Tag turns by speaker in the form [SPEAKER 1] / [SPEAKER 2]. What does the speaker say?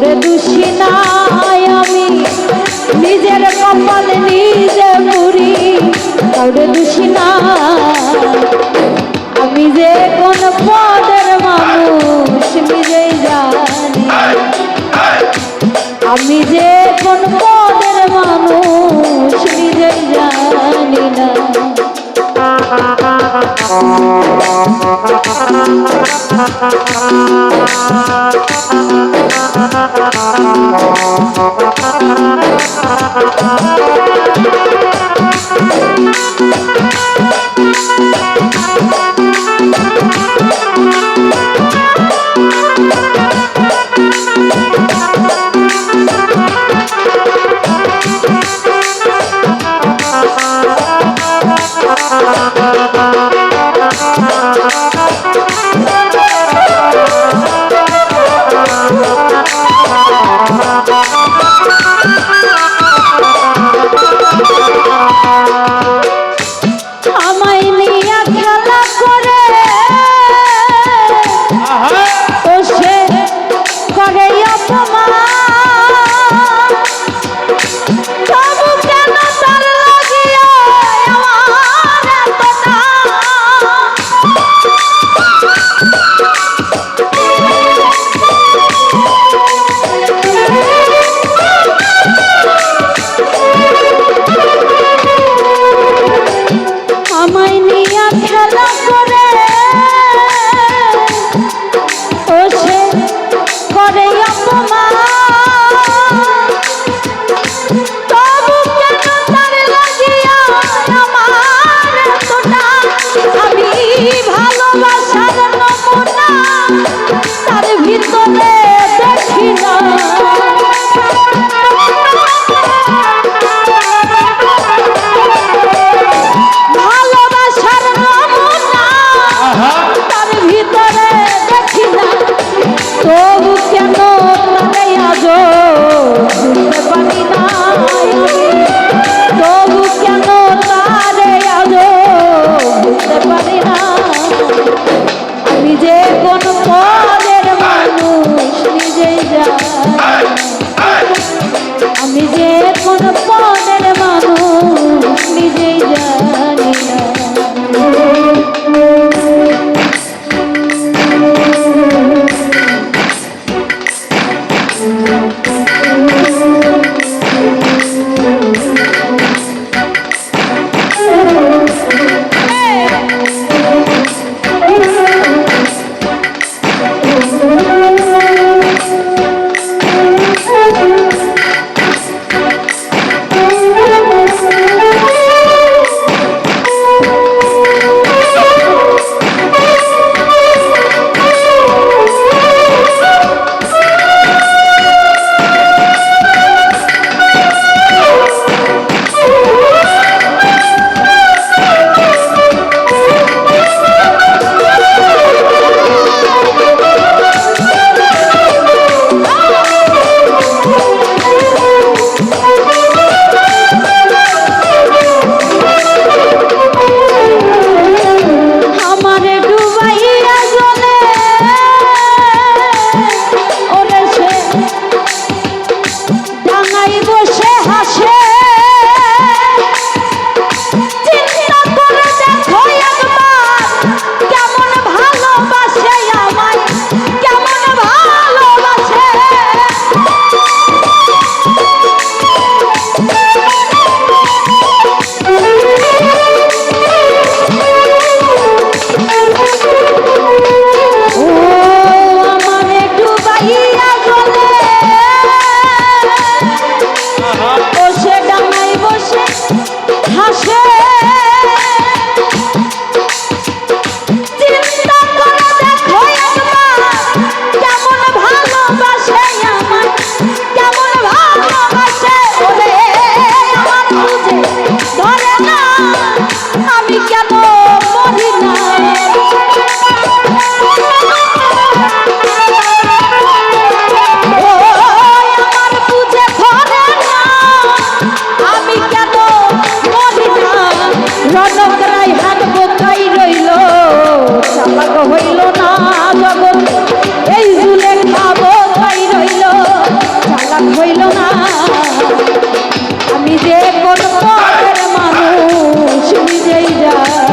[SPEAKER 1] ওরে দুষিনায় আমি নিজের কপাল নিজে পুরি কাউরে দুষিনা আমি যে কোন পদের মানুষ নিজেই জানি আমি যে কোন পদের মানুষ নিজেই জানি না Thank you. Thank you. বড় মানুষ নিজেই যায়।